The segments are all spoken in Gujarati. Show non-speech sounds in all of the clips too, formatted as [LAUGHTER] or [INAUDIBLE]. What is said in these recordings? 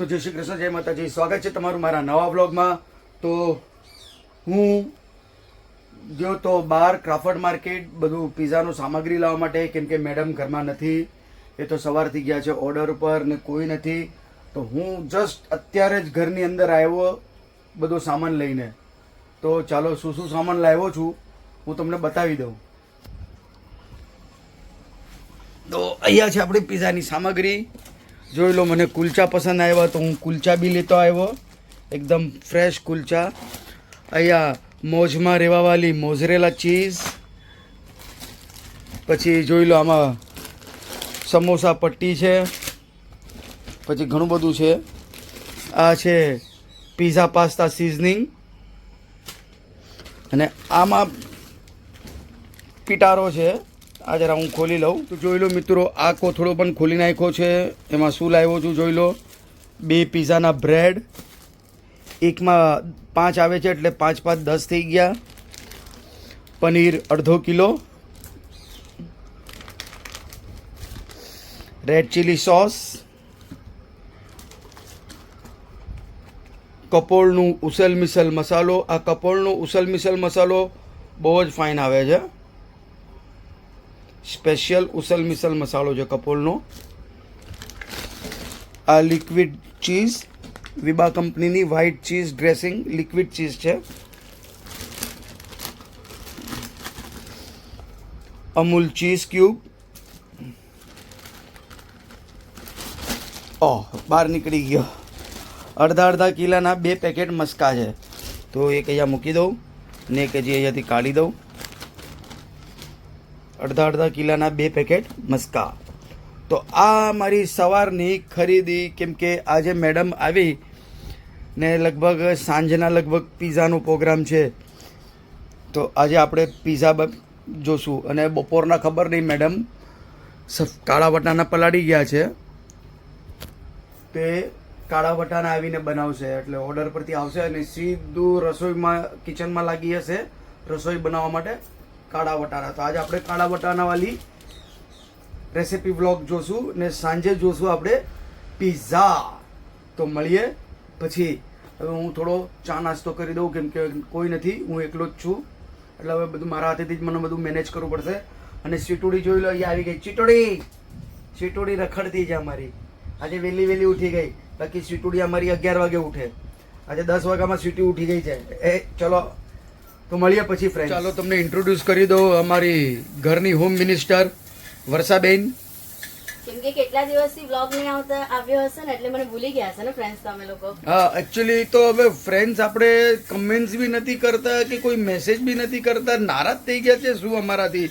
તો જય શ્રી કૃષ્ણ, જય માતાજી. સ્વાગત છે તમારું મારા નવા બ્લોગમાં તો હું ગયો તો બહાર ક્રાફર્ડ માર્કેટ, બધું પીઝાનું સામગ્રી લાવવા માટે, કેમ કે મેડમ ઘરમાં નથી. એ તો સવારથી ગયા છે ઓર્ડર ઉપર ને કોઈ નથી. તો હું જસ્ટ અત્યારે જ ઘરની અંદર આવ્યો બધો સામાન લઈને. તો ચાલો, શું શું સામાન લાવ્યો છું, હું તમને બતાવી દઉં. તો અહીંયા છે આપણી પીઝાની સામગ્રી. જોઈ લો, મને કુલચા પસંદ આવ્યા તો હું કુલચા બી લેતો આવ્યો. એકદમ ફ્રેશ કુલચા. અહીંયા મોજમાં રહેવાવાળી મોઝરેલા ચીઝ. પછી જોઈ લો, આમાં સમોસા પટ્ટી છે. પછી ઘણું બધું છે. આ છે પીઝા પાસ્તા સિઝનિંગ અને આમાં પિટારો છે. આ જરા હું ખોલી લઉં. તો જોઈ લો મિત્રો આ કોથળો પણ ખોલી નાખ્યો છે. એમાં શું લાવ્યો છું જોઈ લો. બે પીઝાના બ્રેડ. એકમાં પાંચ આવે છે એટલે પાંચ પાંચ દસ થઈ ગયા. પનીર અડધો kilo. Red chilli sauce. કપોળનું usal misal મસાલો. આ કપોળનો ઉસલ મિસલ મસાલો બહુ જ ફાઇન આવે છે. સ્પેશિયલ ઉસલ મિસલ મસાલો છે કપોલનો. આ લિક્વિડ ચીઝ, વિબા કંપનીની white cheese dressing liquid cheese છે. Amul cheese cube. ઓહ, બહાર નીકળી ગયો. અડધા અડધા કિલાના બે પેકેટ મસ્કા છે. તો એક અહીંયા મૂકી દઉં ને એક હજી અહીંયાથી કાઢી દઉં. અડધા અડધા કિલાના બે પેકેટ મસ્કા. તો આ મારી સવારની ખરીદી કેમ કે આજે મેડમ આવી ને લગભગ સાંજના લગભગ પીઝાનો પ્રોગ્રામ છે. તો આજે આપણે પીઝા જોશું અને બપોરના ખબર નહીં મેડમ. કાળા વટાણા પલાળી ગયા છે. તે કાળા વટાણા આવીને બનાવશે એટલે ઓર્ડર પરથી આવશે અને સીધું રસોઈમાં, કિચનમાં લાગી હશે રસોઈ બનાવવા માટે. કાળા વટાણા. તો આજે આપણે કાળા વટાણાવાળી રેસિપી વ્લોગ જોશું ને સાંજે જોશું આપણે પિઝા તો મળીએ પછી. હવે હું થોડો ચા નાસ્તો કરી દઉં કેમ કે કોઈ નથી, હું એકલો જ છું. એટલે હવે બધું મારા હાથેથી જ મને બધું મેનેજ કરવું પડશે. અને ચીટોડી જોઈ લો, અહીંયા આવી ગઈ. ચીટોડી! ચીટોડી રખડતી છે અમારી. આજે વહેલી વહેલી ઉઠી ગઈ. બાકી સીટુડી અમારી અગિયાર વાગે ઉઠે. આજે દસ વાગ્યામાં સીટી ઉઠી ગઈ છે. એ, ચલો તો મળીએ પછી ફ્રેન્ડ ચાલો તમને ઇન્ટ્રોડ્યુસ કરી દઉં અમારી ઘરની હોમ મિનિસ્ટર વર્ષાબેન. કેમ કે કેટલા દિવસથી વ્લોગ નહીં આવતા આવ્યો હશે ને એટલે મને ભૂલી ગયા હશે ને ફ્રેન્ડ્સ તમે લોકો. હા એકચ્યુઅલી તો હવે ફ્રેન્ડ્સ આપણે કમેન્ટ્સ બી નથી કરતા કે કોઈ મેસેજ બી નથી કરતા. નારાજ થઈ ગયા છે શું અમારાથી?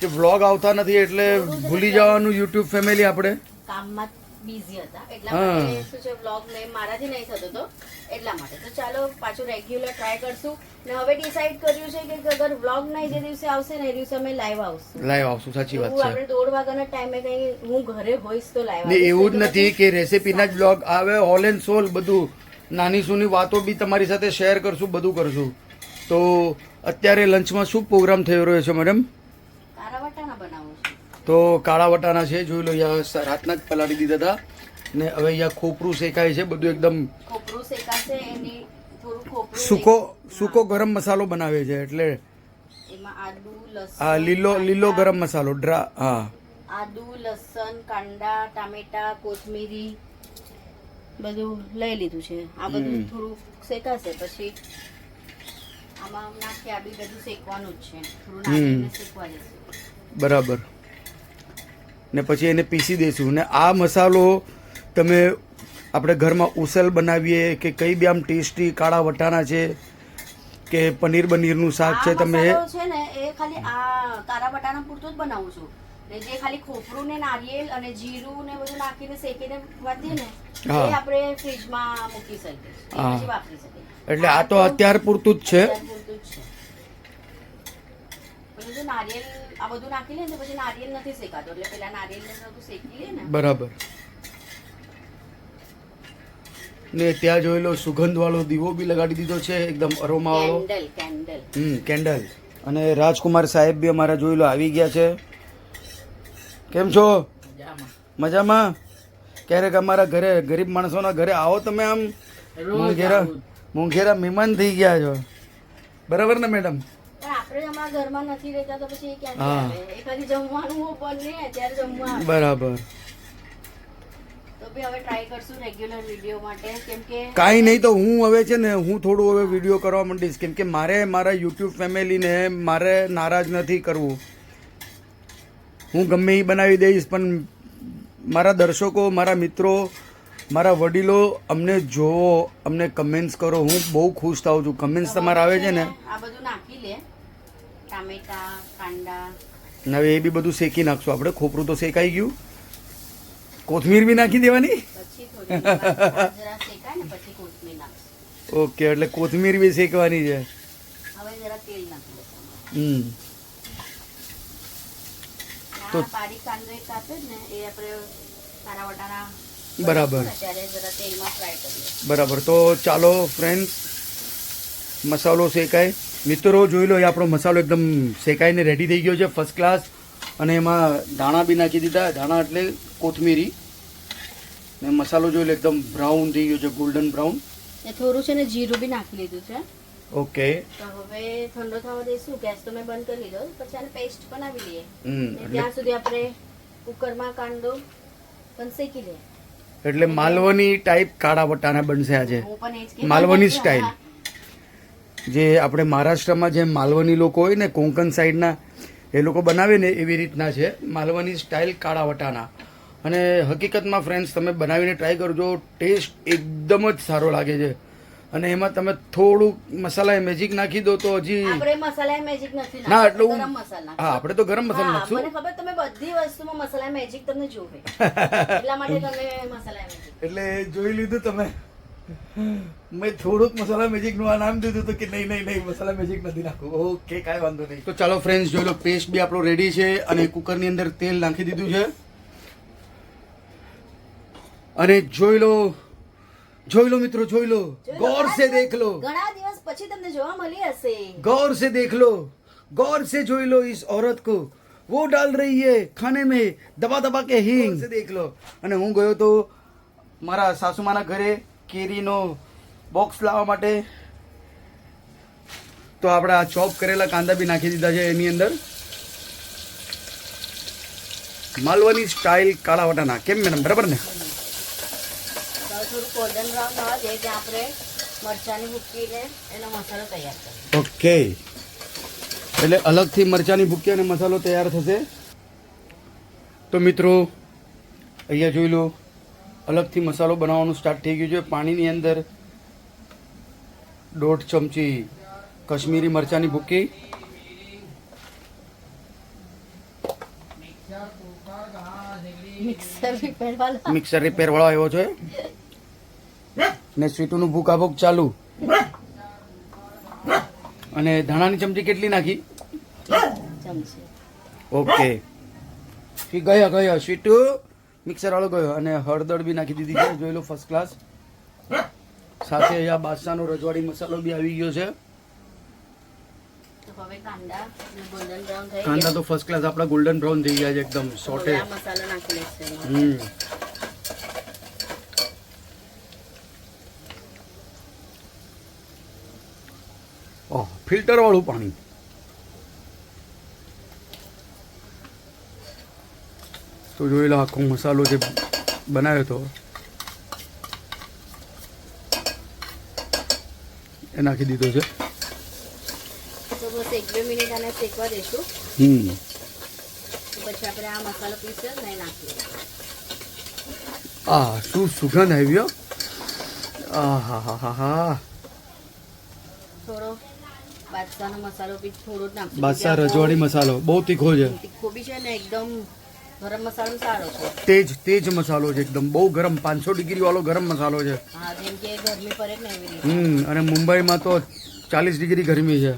કે વ્લોગ આવતા નથી એટલે ભૂલી જવાનું યુટ્યુબ ફેમિલી આપણે. કામમાં બિઝી હતા. એટલા માટે શું છે વ્લોગ મેં મારાથી નહીં થતો તો. એટલા માટે. તો ચાલો પાછું રેગ્યુલર ટ્રાય કરશું. ને હવે ડિસાઈડ કર્યું છે કે અગર વ્લોગ નહીં જે દિવસે આવશે ને એ દિવસે અમે લાઈવ આવશું. લાઈવ આવશું સાચી વાત છે. આપણે દોઢ વાગ્યાના ટાઈમે કઈ હું ઘરે હોઈશ તો લાઈવ ને એવું જ નથી કે રેસીપીના જ વ્લોગ આવે હોલ એન્ડ સોલ બધું. નાની સુની વાતો બી તમારી સાથે શેર કરશું બધું કરશું. તો અત્યારે લંચમાં શું પ્રોગ્રામ થઈ રહ્યો છે મેડમ તારા વટાણા બનાવું છું તો કાળા વટાણા છે જોઈ લો અહીંયા રાતના જ પલાળી દીધા હતા ને હવે અહીંયા ખોપરું શેકાય છે બધું એકદમ ખોપરું શેકાશે એની થોડું સૂકો સૂકો ગરમ મસાલો બનાવે છે એટલે એમાં આદુ લસણ લીલો લીલો ગરમ મસાલો ડ્રા હા. આદુ લસણ કાંદા ટામેટા કોથમીરી બધું લઈ લીધું છે. આ બધું થોડું શેકાશે પછી આમાં નાખ્યા બી બધું શેકવાનું જ છે. થોડું. નાખીને શેકવા દેશું. બરાબર. ને પછી એને પીસી દઈશું. ને આ મસાલો તમે આપણે ઘરમાં ઉસલ બનાવીએ કે કઈ બી આમ ટેસ્ટી કાળા વટાણા છે કે પનીર બનીરનું શાક છે તમે છે ને એ ખાલી આ કાળા વટાણા પૂરતું જ બનાવું છું. ને જે ખાલી ખોપરું ને નારિયેલ અને જીરું ને બધું નાખીને શેકીને વધીએ ને. એ આપણે ફ્રીજમાં મૂકી શકીએ. પછી વાપરી શકીએ. એટલે આ તો અત્યાર પૂરતું જ છે. બરાબર. ને ત્યાં જોઈ લો સુગંધ વાળો દીવો બી લગાડી દીધો છે એકદમ અરોમા વાળો. કેન્ડલ હમ કેન્ડલ. અને રાજકુમાર સાહેબ બી અમારા જોઈ લો આવી ગયા છે. કેમ છો? મજામાં. ક્યારેક અમારા ઘરે ગરીબ માણસોના ઘરે આવો તમે આમ? મોંઘેરા મોંઘેરા મહેમાન થઈ ગયા છો. બરાબર ને મેડમ? આપણે બરાબર. કાંઈ નહીં તો હું હવે છે ને હું થોડું હવે વીડિયો કરવા માંડીશ. કેમ કે મારે મારા યુટ્યુબ ફેમિલીને મારે નારાજ નથી કરવું. હું ગમે એ બનાવી દઈશ પણ મારા દર્શકો મારા મિત્રો મારા વડીલો અમને જોવો અમને કમેન્ટ્સ કરો. હું બહુ ખુશ થાઉં છું. કમેન્ટ્સ તમારા આવે છે ને આ બધું નાખી લે. ટામેટા એ બી બધું શેકી નાખશું. આપણે ખોપરું તો શેકાઈ ગયું. કોથમીર બી નાખી દેવાની? ઓકે એટલે કોથમીર બી શેકવાની છે. હમ. તો બરાબર. બરાબર. તો ચાલો ફ્રેન્ડ મસાલો શેકાય. મિત્રો જોઈ લો એ આપણો મસાલો એકદમ શેકાઈને રેડી થઈ ગયો છે ફર્સ્ટ ક્લાસ અને એમાં ધાણા બી નાખી દીધા. ધાણા એટલે કોથમીરી. ને મસાલો જોઈ લો એકદમ બ્રાઉન થઈ ગયો છે ગોલ્ડન બ્રાઉન થોડું છે ને જીરું બી નાખી લીધું છે. ઓકે હવે ઠંડો થવા દઈશું. ગેસ તો મેં બંધ કરી લીધો. પછી આને પેસ્ટ બનાવી લઈએ. ત્યાં સુધી આપણે કુકરમાં કાંદો પણ શેકી લઈએ. એટલે માલવની ટાઈપ કાળા વટાણા બનશે આજે. માલવની સ્ટાઇલ જે આપણે મહારાષ્ટ્રમાં જેમ માલવણી લોકો હોય ને કોંકણ સાઈડના એ લોકો બનાવે ને એવી રીતના છે માલવાની સ્ટાઇલ કાળા વટાના અને હકીકતમાં ફ્રેન્ડ્સ તમે બનાવીને ટ્રાય કરજો ટેસ્ટ એકદમ જ સારો લાગે છે. અને એમાં તમે થોડુંક મસાલા મેજિક નાખી દો તો હજી મસાલા મેજિક ના એટલે હા આપણે તો ગરમ મસાલો નાખશું. મસાલા [LAUGHS] મેજિક એટલે જોઈ લીધું તમે. મેં થોડુંક મસાલા મેજિકનું આ નામ દીધું હતું કે નહીં નહીં નહીં મસાલા મેજિક નથી નાખવું. ઓકે કાંઈ વાંધો નહીં. તો ચાલો ફ્રેન્ડ્સ જોઈ લો પેસ્ટ બી આપણો રેડી છે અને કુકરની અંદર તેલ નાખી દીધું છે. અને જોઈ લો જોઈ લો મિત્રો જોઈ લો. ગૌર સે દેખ લો. ઘણા દિવસ પછી તમને જોવા મળી હશે. ગૌર સે દેખ લો. ગૌર સે જોઈ લો इस औरत કો. वो डाल રહી હે ખાને में દબા દબા કે હિંગ. से દેખ લો. અને હું ગયો તો મારા સાસુમાના ઘરે કેરીનો બોક્સ લાવવા માટે. તો આપણે આ ચોપ કરેલા કાંદા બી નાખી દીધા છે એની અંદર. માલવાની સ્ટાઇલ કાળા વટાના કેમ મેડમ? બરાબર ને? ઓકે એટલે અલગથી મરચાંની ભૂકી અને મસાલો તૈયાર થશે. તો મિત્રો અહીંયા જોઈ લો. અલગથી મસાલો બનાવવાનું સ્ટાર્ટ થઈ ગયું છે. પાણીની અંદર દોઢ ચમચી કશ્મીરી મરચાંની ભૂકી. મિક્સર રિપેર વાળો આવ્યો છે. ને સ્વીટુનું ભૂકાભૂક ચાલુ. અને ધાણાની ચમચી કેટલી નાખી? ઓકે. ગયા ગયા સ્વીટું. મિક્સર વાળો ગયો અને હળદર બી નાખી દીધી છે. જોઈ લો ફર્સ્ટ ક્લાસ સાથે અહીંયા બાદશાહનો રજવાડી મસાલો બી આવી ગયો છે. કાંદા તો ફર્સ્ટ ક્લાસ આપણા ગોલ્ડન બ્રાઉન થઈ ગયા છે એકદમ સોટે હમ. ફિલ્ટર વાળું પાણી. તો જોયેલો આખો મસાલો જે બનાવ્યો હતો. એ નાખી દીધો છે. તો મિનિટ આને શેકવા દેશું. હમ. પછી આ શું સુગંધ આવ્યો હા. હા હા હા બાદશાહ રજવાડી મસાલો. બહુ તીખો છે. તીખો બી છે ને એકદમ ગરમ મસાલો સારો છે. તેજ તેજ મસાલો છે એકદમ. બહુ ગરમ પાંચસો ડિગ્રી વાળો ગરમ મસાલો છે. હા જેમ કે ગરમી પડે ને એવી રીતે. હમ અને મુંબઈમાં તો ચાલીસ ડિગ્રી ગરમી છે.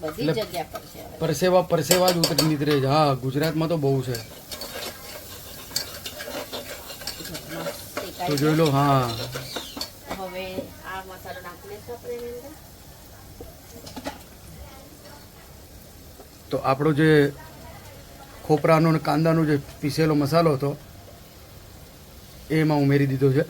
બધી જગ્યા પર છે પરસેવા પરસેવા જ ઉતરી નીકળે છે. હા ગુજરાતમાં તો બહુ છે. તો જોઈ લો હા. હવે આ મસાલો નાખીને આપણે તો આપણો જે ખોપરાનો અને કાંદાનો જે પીસેલો મસાલો હતો એમાં ઉમેરી દીધો છે.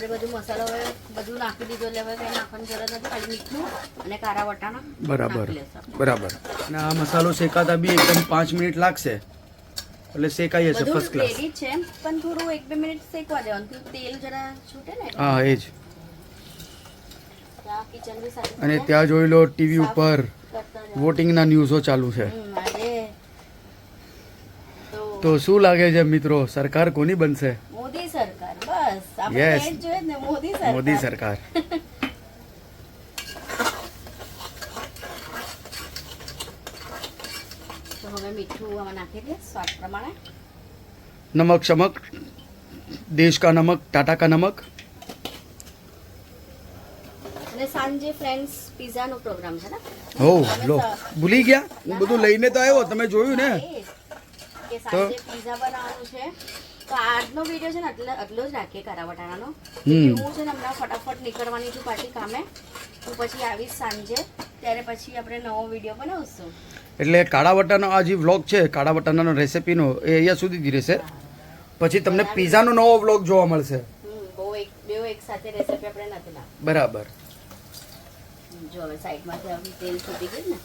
આપણે બધું મસાલો હવે બધું નાખી દીધો એટલે હવે કંઈ નાખવાની જરૂર નથી. ખાલી મીઠું અને કારા વટાણા બરાબર. બરાબર. અને આ મસાલો શેકાતા બી એકદમ પાંચ મિનિટ લાગશે. એટલે શેકાઈ જશે ફર્સ્ટ ક્લાસ રેડી છે પણ થોડું એક બે મિનિટ શેકવા દેવાનું. તેલ જરા છૂટે ને હા એ જ અને ત્યાં જોઈ લો ટીવી ઉપર વોટિંગના ન્યૂઝો ચાલુ છે. તો શું લાગે છે મિત્રો? સરકાર કોની બનશે? બસ. ને મોદી સરકાર. મોદી સરકાર. તો હવે મીઠું આમાં નાખી દઈએ સ્વાદ પ્રમાણે. નમક શમક દેશ કા નમક ટાટા કા નમક. અને સાંજે ફ્રેન્ડ્સ પિઝાનો પ્રોગ્રામ છે ને? હો લો. ભૂલી ગયા? હું બધું લઈને તો આવ્યો તમે જોયું ને. કે સાંજે પિઝા બનાવવાનું છે. તો આજનો વીડિયો છે ને એટલે એટલો જ રાખીએ કારા વટાણાનો હમ. હું છે ને હમણાં ફટાફટ નીકળવાની છું પાછી કામે. હું પછી આવીશ સાંજે. ત્યારે પછી આપણે નવો વીડિયો બનાવશું. એટલે કાળા વટાનો આ જે વ્લોગ છે કાળા વટાણાનો રેસિપીનો એ અહીંયા સુધીથી રહેશે. પછી તમને પીઝાનો નવો વ્લોગ જોવા મળશે. હમ, બહુ એક બે એક સાથે રેસીપી આપણે નથી બરાબર. જો હવે સાઈડમાંથી તેલ છૂટી ગયું ને.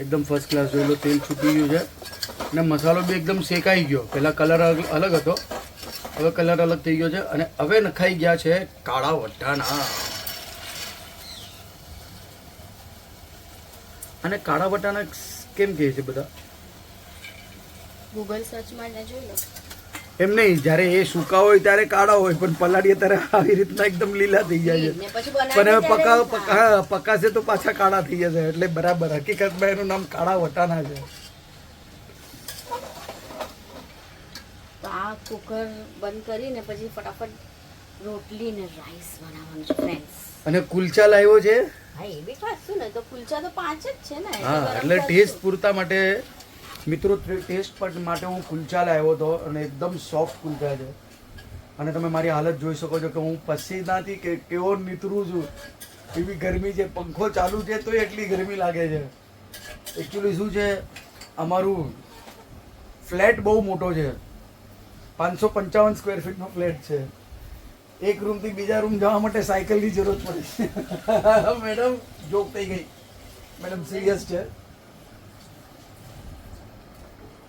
એકદમ ફર્સ્ટ ક્લાસ જોઈ લો તેલ છૂટી ગયું છે. અને મસાલો બી એકદમ શેકાઈ ગયો. પહેલા કલર અલગ હતો. હવે કલર અલગ થઈ ગયો છે અને હવે નખાઈ ગયા છે કાળા વટાણા. અને કાળા વટાણા કેમ કહે છે બધા? ગૂગલ સર્ચમાં મારીને જોઈ લો. એમ નહીં જ્યારે એ સૂકા હોય ત્યારે કાળા હોય પણ પલાળીએ ત્યારે આવી રીતના એકદમ લીલા થઈ જાય છે. પણ હવે પકા પકા પકાશે તો પાછા કાળા થઈ જશે એટલે બરાબર. હકીકતમાં એનું નામ કાળા વટાણા છે. આ કુકર બંધ કરીને પછી ફટાફટ રોટલી ને રાઈસ બનાવવાનું છે ફ્રેન્ડ્સ અને કુલચા લાવ્યો છે? હા એ બી ખાસું ને તો કુલચા તો પાંચ જ છે ને હા એટલે ટેસ્ટ પૂરતા માટે મિત્રો ટેસ્ટ પણ માટે હું કુલચા લાવ્યો હતો અને એકદમ સોફ્ટ કુલચા છે. અને તમે મારી હાલત જોઈ શકો છો કે હું પસીનાથી કે કેવો નીતરું છું. એવી ગરમી છે પંખો ચાલુ છે તો એટલી ગરમી લાગે છે. એકચ્યુઅલી શું છે અમારું ફ્લેટ બહુ મોટો છે. પાંચસો પંચાવન સ્ક્વેર ફીટનો ફ્લેટ છે. એક રૂમથી બીજા રૂમ જવા માટે સાયકલની જરૂર પડે. છે [LAUGHS] મેડમ જોક થઈ ગઈ. મેડમ સિરિયસ છે.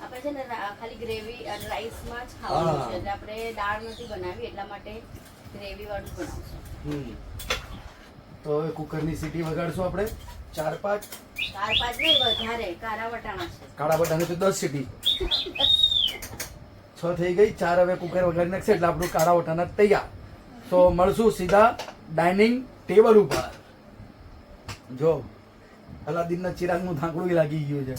આપણે છે ને ખાલી ગ્રેવી રાઈસમાં જ ખાવાનું. છે. એટલે આપણે દાળ નથી બનાવી એટલા માટે ગ્રેવી વાળું બનાવશું. તો હવે કુકરની સીટી વગાડશું આપણે. ચાર પાંચ. ચાર પાંચ નહીં વધારે. કારા વટાણા છે. કાળા બટાને તો દસ સીટી [LAUGHS] છ થઈ ગઈ ચાર હવે કુકર વગાડી નાખશે એટલે આપણું કાળા વટાના તૈયાર. તો મળશું સીધા ડાઇનિંગ ટેબલ ઉપર. જો અલાદીનના ચિરાગનું ધાંકડું લાગી ગયું છે.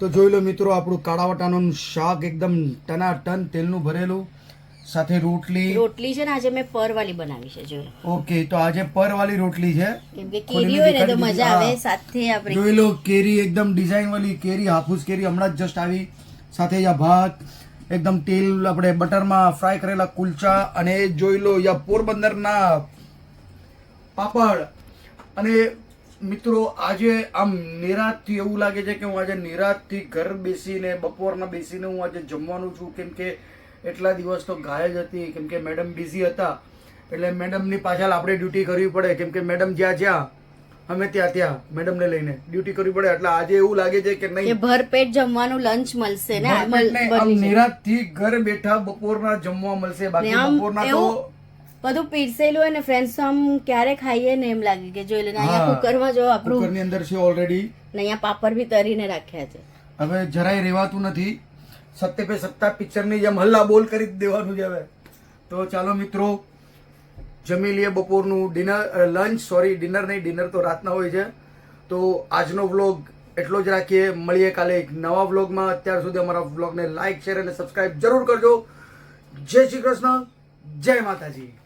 તો જોઈ લો મિત્રો આપણું કાળા વટાણાનું શાક એકદમ ટનાટન તેલનું ભરેલું સાથે રોટલી. રોટલી છે ને આજે મેં પરવાળી બનાવી છે જો ઓકે તો આજે પરવાળી રોટલી છે. કેમ કે કેરી હોય ને તો મજા આવે. સાથે આપણે જોઈ લો કેરી એકદમ ડિઝાઇન વાળી કેરી હાફૂસ કેરી હમણાં જ જસ્ટ આવી. સાથે આ ભાત એકદમ તેલ આપણે બટરમાં ફ્રાય કરેલા કુલચા અને જોઈ લો યા પોરબંદરના પાપડ. અને મિત્રો, આજે આમ નિરાતથી એવું લાગે છે કે હું આજે નિરાતથી ઘર બેસીને, બપોરના બેસીને હું આજે જમવાનું છું. કેમ કે એટલા દિવસ તો ગાય જ હતી, કેમ કે મેડમ બિઝી હતા. એટલે મેડમની પાછળ આપણે ડ્યુટી કરવી પડે. કેમ કે મેડમ જ્યાં જ્યાં અમે ત્યાં ત્યાં મેડમને લઈને ડ્યુટી કરવી પડે. એટલે આજે એવું લાગે છે કે નહીં. ભરપેટ જમવાનું લંચ મળશે ને? નિરાત. નિરાંતથી ઘર બેઠા બપોરના જમવા મળશે બાકી બપોરના તો બધું પીરસેલું હોય ને ફ્રેન્ડ્સ આમ ક્યારે ખાઈએ ને એમ લાગે કે જોઈ લે ને અહીંયા. કુકરમાં જો આપણું કુકરની અંદર છે ઓલરેડી ને અહીંયા પાપડ બી તરીને રાખ્યા છે. હવે જરાય રેવાતું નથી. સત્ય પે સત્તા પિક્ચરની જેમ હલ્લા બોલ કરી દેવાનું છે હવે. તો ચાલો મિત્રો જમી લઈએ બપોરનું ડિનર લંચ સોરી ડિનર નહીં ડિનર તો રાતના હોય છે. તો આજનો વ્લોગ એટલો જ રાખીએ. મળીએ કાલે એક નવા વ્લોગમાં અત્યાર સુધી અમારા વ્લોગને લાઈક શેર અને સબસ્ક્રાઇબ જરૂર કરજો. જય શ્રી કૃષ્ણ. જય માતાજી.